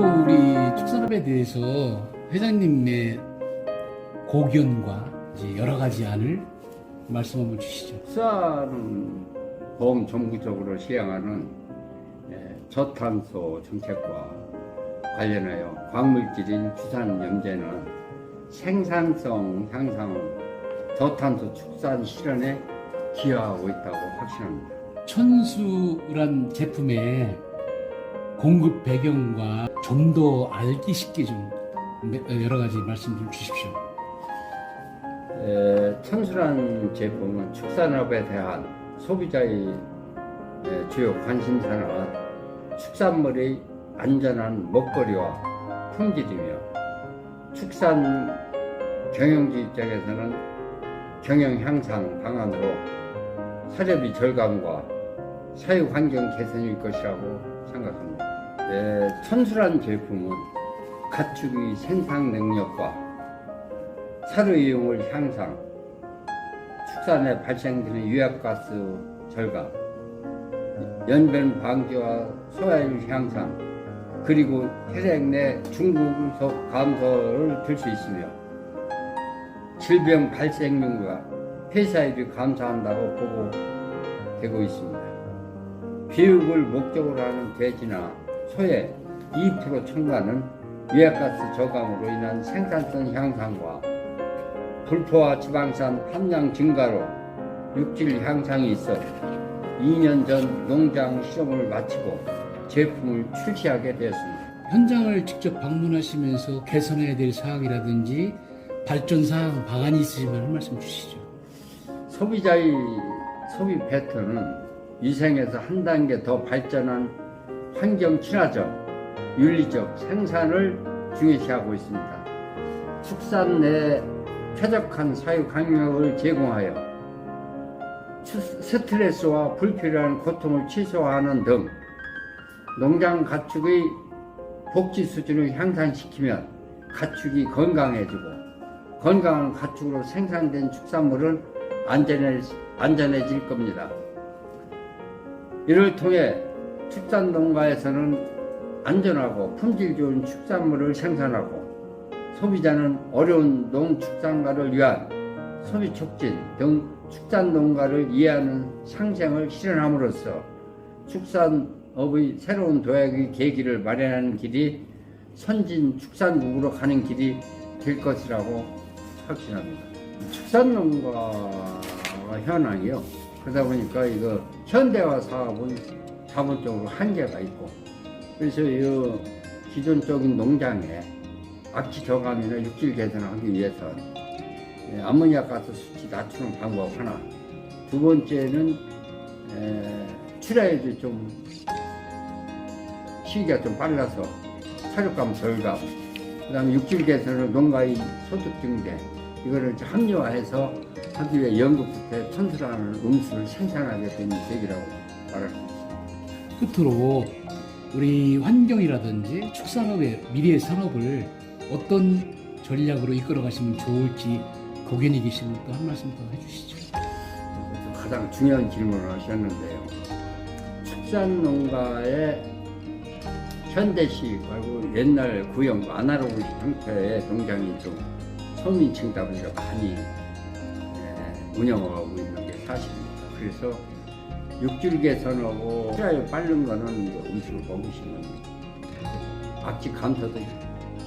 앞으로 우리 축산업에 대해서 회장님의 고견과 이제 여러 가지 안을 말씀 한번 주시죠. 축사는 보험 정부적으로 시행하는 예, 저탄소 정책과 관련하여 광물질인 주산 염제는 생산성 향상은 저탄소 축산 실현에 기여하고 있다고 확신합니다. 천수란 제품의 공급 배경과 좀 더 알기 쉽게 좀 여러 가지 말씀 좀 주십시오. 에, 천수란 제품은 축산업에 대한 소비자의 에, 주요 관심사는 축산물의 안전한 먹거리와 품질이며 축산 경영지 입장에서는 경영 향상 방안으로 사료비 절감과 사육 환경 개선일 것이라고 생각합니다. 에, 천수란 제품은 가축의 생산 능력과 사료 이용을 향상, 축산에 발생되는 유해가스 절감, 연변 방지와 소화율 향상, 그리고 혈액 내 중금속 감소를 들 수 있으며 질병 발생률과 폐사율이 감소한다고 보고 되고 있습니다. 비육을 목적으로 하는 돼지나 소의 2% 첨가는 유해가스 저감으로 인한 생산성 향상과 불포화 지방산 함량 증가로 육질 향상이 있어 2년 전 농장 실험을 마치고 제품을 출시하게 되었습니다. 현장을 직접 방문하시면서 개선해야 될 사항이라든지 발전 사항 방안이 있으시면 한 말씀 주시죠. 소비자의 소비 패턴은 위생에서 한 단계 더 발전한 환경 친화적, 윤리적 생산을 중요시하고 있습니다. 축산 내 쾌적한 사육 환경을 제공하여 추- 스트레스와 불필요한 고통을 최소화하는 등 농장 가축의 복지 수준을 향상시키면 가축이 건강해지고 건강한 가축으로 생산된 축산물은 안전해, 안전해질 겁니다. 이를 통해 축산 농가에서는 안전하고 품질 좋은 축산물을 생산하고 소비자는 어려운 농축산가를 위한 소비 촉진 등 축산 농가를 이해하는 상생을 실현함으로써 축산업의 새로운 도약의 계기를 마련하는 길이 선진 축산국으로 가는 길이 될 것이라고 확신합니다. 축산 농가 현황이요. 그러다 보니까 이거 현대화 사업은 자본적으로 한계가 있고 그래서 이 기존적인 농장에 악취 저감이나 육질 개선을 하기 위해서 예, 암모니아 가스 수치 낮추는 방법 하나 두 번째는 에, 출하율이 좀 시기가 좀 빨라서 사료감 절감 그 다음에 육질 개선은 농가의 소득 증대 이거를 합리화해서 하기 위해 연구 끝에 천수라는 음수를 생산하게 된 계기라고 있습니다. 끝으로 우리 환경이라든지 축산업의 미래 산업을 어떤 전략으로 이끌어 가시면 좋을지 고견이 계시면 또 한 말씀 더 해주시죠. 가장 중요한 질문을 하셨는데요. 축산 농가의 현대식 말고 옛날 구형 아날로그 형태의 농장이 좀 서민층다 보니까 많이 예, 운영하고 있는 게 사실입니다. 그래서 육질 개선하고 출하율 빠른 거는 음식을 먹으시면 악취 감소도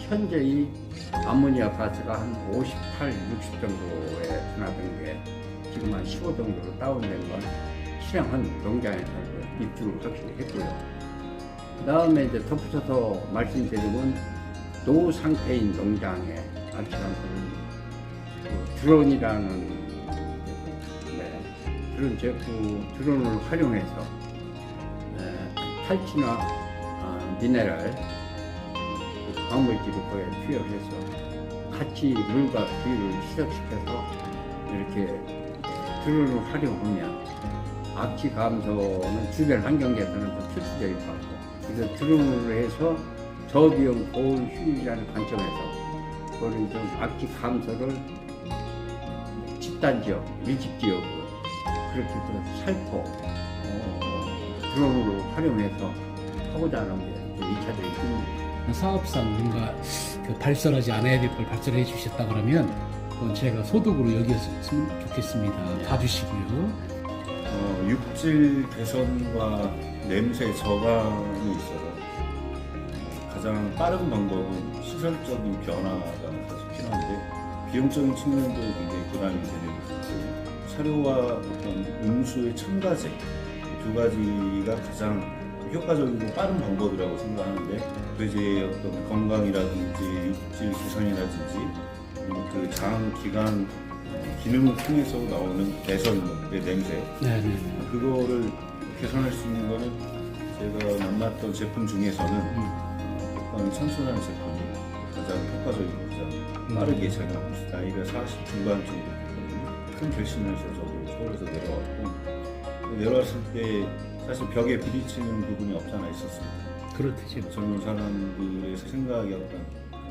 현재의 암모니아 가스가 한 58, 60 정도에 드나든 게 지금 한 15 정도로 다운된 건 실행한 농장에서 입주를 확실히 했고요. 그 다음에 이제 덧붙여서 말씀드리면 노 상태인 농장에 안치란서는 그 드론이라는 네, 드론 제품 드론을 활용해서 네, 탈취나 어, 미네랄 그 광물질을 거기에 투여해서 같이 물과 비를 희석시켜서 이렇게 드론을 활용하면 악취 감소는 주변 환경 개선은 좀 필수적일 것 같고 그래서 드론으로 해서 저비용 고올 효율이라는 관점에서 그거를 좀 악취 감소를 집단 지역, 밀집 지역으로 그렇게 또 살포 어, 드론으로 활용해서 하고자 하는 게 2차적인 힘입니다. 사업상 뭔가 그 발설하지 않아야 될 걸 발설해 주셨다 그러면 그건 제가 소득으로 여겼으면 좋겠습니다. 봐주시고요. 어, 육질 개선과 냄새 저감이 있어서 가장 빠른 방법은 시설적인 변화가 사실 필요한데 비용적인 측면도 굉장히 부담이 되는 부분이고 사료와 어떤 음수의 첨가제 이두 가지가 가장 효과적이고 빠른 방법이라고 생각하는데 돼지의 어떤 건강이라든지 육질 개선이라든지 그리고 그장 기관 기능을 통해서 나오는 개선의 냄새 네네. 그거를 개선할 수 있는 거는 제가 만났던 제품 중에서는 어, 천순한 제품이 가장 가장 빠르게 있어요. 나이가 40 중반 정도 됐거든요. 큰 결심을 해서 저도 서울에서 내려왔고 내려왔을 때 사실 벽에 부딪히는 부분이 없잖아 있었습니다. 그렇대죠. 젊은 사람들의 생각이 어떤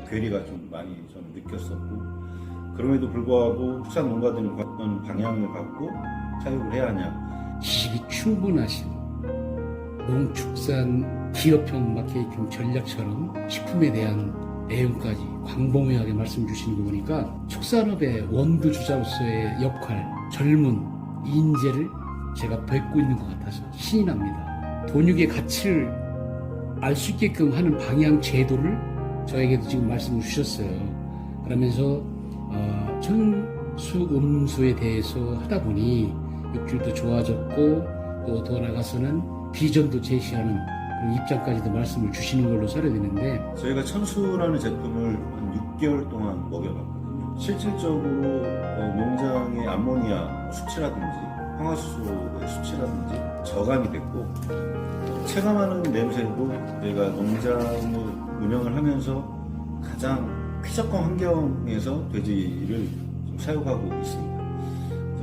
괴리가 좀 많이 저는 느꼈었고 그럼에도 불구하고 축산 농가들은 어떤 방향을 갖고 사육을 해야 하냐 지식이 충분하신 농축산 기업형 마케팅 전략처럼 식품에 대한 내용까지 광범위하게 말씀 주시는 거 보니까 축산업의 원두 주자로서의 역할, 젊은 인재를 제가 뵙고 있는 것 같아서 신이 납니다. 돈육의 가치를 알 수 있게끔 하는 방향 제도를 저에게도 지금 말씀을 주셨어요. 그러면서 어, 천수 음수에 대해서 하다 보니 육질도 좋아졌고 또 더 나가서는 비전도 제시하는 입장까지도 말씀을 주시는 걸로 살아되는데 저희가 천수라는 제품을 한 6개월 동안 먹여봤거든요. 실질적으로 어, 농장의 암모니아 수치라든지 황화수소의 수치라든지 저감이 됐고 체감하는 냄새도 저희가 농장을 운영을 하면서 가장 쾌적한 환경에서 돼지를 좀 사육하고 있습니다.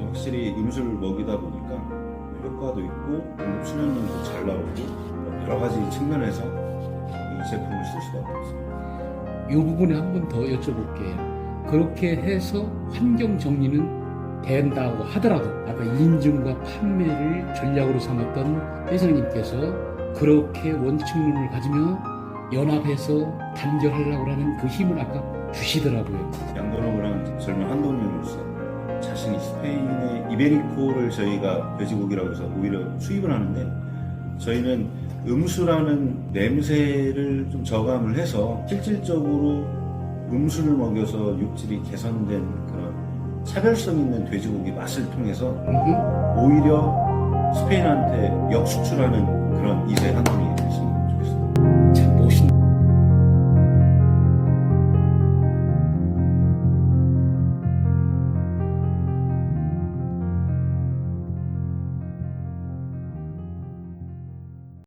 확실히 음수를 먹이다 보니까 효과도 있고 출연량도 잘 나오고 여러 가지 측면에서 이 제품을 쓸 수가 없습니다. 이 부분에 한 번 더 여쭤볼게요. 그렇게 해서 환경 정리는 된다고 하더라도 아까 인증과 판매를 전략으로 삼았던 회장님께서 그렇게 원칙론을 가지며 연합해서 단결하려고 하는 그 힘을 아까 주시더라고요. 한 젊은 한동년으로서 자신이 스페인의 이베리코를 저희가 돼지고기라고 해서 오히려 수입을 하는데 저희는 음수라는 냄새를 좀 저감을 해서 실질적으로 음수를 먹여서 육질이 개선된 그런 차별성 있는 돼지고기 맛을 통해서. 오히려 스페인한테 역수출하는 그런 이세 한동이